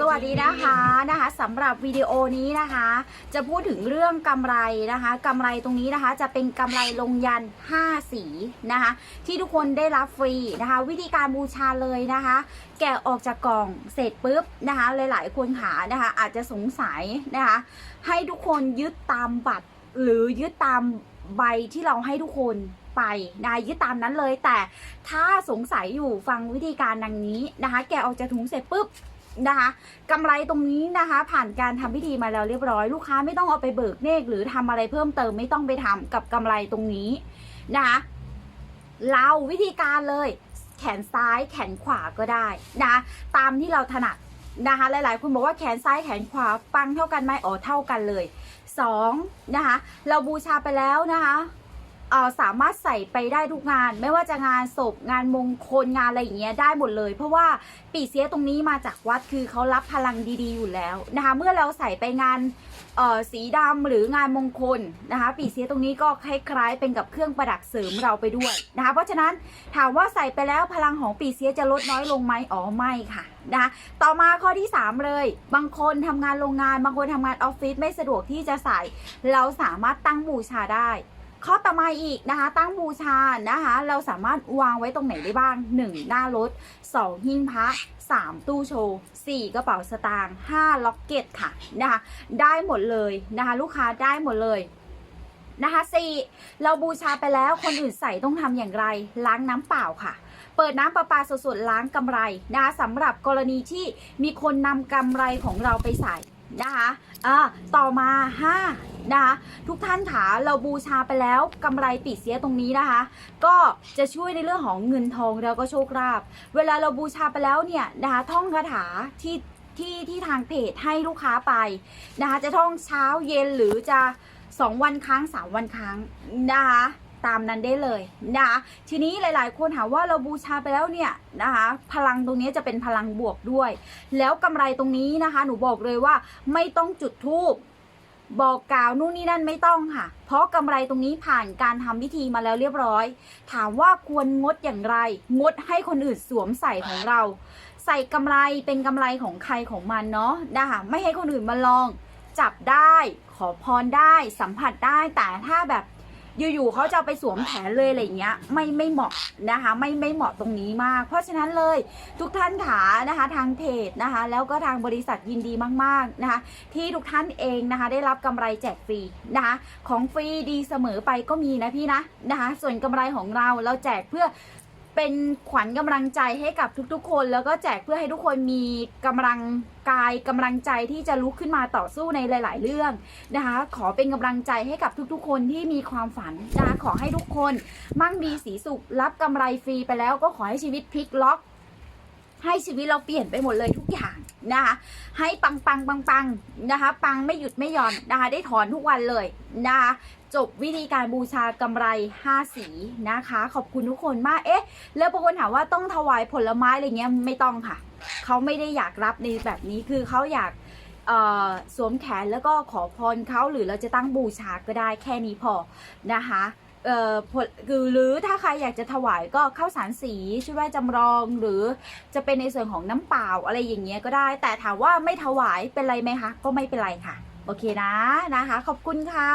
สวัสดีนะคะนะคะสำหรับวิดีโอนี้นะคะ จะพูดถึงเรื่องกำไรนะคะกำไรตรงนี้นะคะจะเป็นกำไรลงยัน 5 สีนะคะ ที่ทุกคนได้รับฟรีนะคะ วิธีการบูชาเลยนะคะ แกะออกจากกล่องเสร็จปุ๊บนะคะ หลายๆคนขานะคะอาจจะสงสัยนะคะ ให้ทุกคนยึดตามบัตรหรือยึดตาม ใบที่เราให้ทุกคนไปนะคะยึดตามนั้นเลย แต่ถ้าสงสัยอยู่ฟังวิธีการดังนี้นะคะ แกออกจากถุงเสร็จปุ๊บนะคะกำไรตรงนี้นะคะ ผ่านการทำพิธีมาแล้วเรียบร้อยลูกค้าไม่ต้องเอาไปเบิกเนกหรือทำอะไรเพิ่มเติมไม่ต้องไปทำกับกำไรตรงนี้นะคะเราวิธีการเลย แขนซ้ายแขนขวาก็ได้นะะตามที่เราถนัด นะคะหลายๆคนบอกว่าแขนซ้ายแขนขวาปังเท่ากันไหมอ๋อเท่ากันเลยสองนะคะเราบูชาไปแล้วนะคะ สามารถใส่ไปได้ทุกงาน ไม่ว่าจะงานศพงานมงคลงานอะไรอย่างเงี้ยได้หมดเลย เพราะว่าปีเสียตรงนี้มาจากวัดคือเขารับพลังดีๆอยู่แล้วนะคะเมื่อเราใส่ไปงานสีดำหรืองานมงคลนะคะปีเสียตรงนี้ก็คล้ายๆเป็นกับเครื่องประดับเสริมเราไปด้วยนะคะเพราะฉะนั้นถามว่าใส่ไปแล้วพลังของปีเสียจะลดน้อยลงไหมอ๋อไม่ค่ะนะคะต่อมาข้อที่ 3 เลย บางคนทำงานโรงงาน บางคนทำงานออฟฟิศไม่สะดวกที่จะใส่ เราสามารถตั้งบูชาได้ ข้อต่อมาอีกนะคะ ตั้งบูชานะคะ เราสามารถวางไว้ตรงไหนได้บ้าง 1. หน้ารถ 2. หิ้งพระ 3. ตู้โชว์ 4. กระเป๋าสตางค์ 5. ล็อกเก็ตค่ะนะคะได้หมดเลยนะคะ ลูกค้าได้หมดเลยนะคะ 4. เราบูชาไปแล้วคนอื่นใส่ต้องทำอย่างไร ล้างน้ำเปล่าค่ะ เปิดน้ำประปาสดๆล้างกำไรนะคะสำหรับกรณีที่มีคนนำกำไรของเราไปใส่ นะคะอ่าต่อมา5นะคะทุกท่านขาเราบูชาไปแล้วกำไรปีเสียตรงนี้นะคะ ก็จะช่วยในเรื่องของเงินทองแล้วก็โชคลาภเวลาเราบูชาไปแล้วเนี่ยนะคะท่องคาถาที่ที่ที่ทางเพจให้ลูกค้าไปนะคะจะท่องเช้าเย็นหรือจะ 2 วันครั้ง 3 วันครั้งนะคะ ตามนั้นได้เลยนะคะทีนี้หลาย ๆ คนถามว่าเราบูชาไปแล้วเนี่ยนะคะพลังตรงนี้จะเป็นพลังบวกด้วย แล้วกำไรตรงนี้นะคะ หนูบอกเลยว่าไม่ต้องจุดธูปบอกกล่าวนู่นนี่นั่นไม่ต้องค่ะ เพราะกำไรตรงนี้ผ่านการทำพิธีมาแล้วเรียบร้อย ถามว่าควรงดอย่างไร งดให้คนอื่นสวมใส่ของเรา ใส่กำไรเป็นกำไรของใครของมันเนาะนะคะไม่ให้คนอื่นมาลอง จับได้ ขอพรได้ สัมผัสได้แต่ถ้าแบบ อยู่ๆเขาจะไปสวมแผนเลยอะไรเงี้ยไม่ไม่เหมาะนะคะ ไม่ไม่เหมาะตรงนี้มาก เพราะฉะนั้นเลยทุกท่านขานะคะทางเพจนะคะ แล้วก็ทางบริษัทยินดีมากๆนะคะ ที่ทุกท่านเองนะคะ ได้รับกำไรแจกฟรีนะคะ ของฟรีดีเสมอไปก็มีนะพี่นะนะคะ ส่วนกำไรของเราเราแจกเพื่อ เป็นขวัญกำลังใจให้กับทุกๆ คน แล้วก็แจกเพื่อให้ทุกคนมีกำลังกายกำลังใจที่จะลุกขึ้นมาต่อสู้ในหลาย ๆ เรื่องนะคะ ขอเป็นกำลังใจให้กับทุกๆ คนที่มีความฝันนะคะขอให้ทุกคนมั่งมีสีสุขรับกำไรฟรีไปแล้วก็ขอให้ชีวิตพลิกล็อก ให้ชีวิตเราเปลี่ยนไปหมดเลยทุกอย่าง นะคะ ให้ปังปังปังปังนะคะ ปังไม่หยุดไม่หย่อนนะคะ ได้ถอนทุกวันเลยนะคะจบวิธีการบูชากำไร 5 สีนะคะ ขอบคุณทุกคนมาก เอ๊ะ แล้วบางคนถามว่าต้องถวายผลไม้อะไรเงี้ยไม่ต้องค่ะ เขาไม่ได้อยากรับในแบบนี้คือเขาอยากสวมแขนแล้วก็ขอพรเขาหรือเราจะตั้งบูชาก็ได้แค่นี้พอนะคะ เอ่อผลคือหรือถ้าใครอยากจะถวายก็ข้าวสารสีช่วยไหว้จำลองหรือจะเป็นในส่วนของน้ำเปล่าอะไรอย่างเงี้ยก็ได้ แต่ถามว่าไม่ถวายเป็นไรไหมคะ ก็ไม่เป็นไรค่ะ โอเคนะนะคะ ขอบคุณค่ะ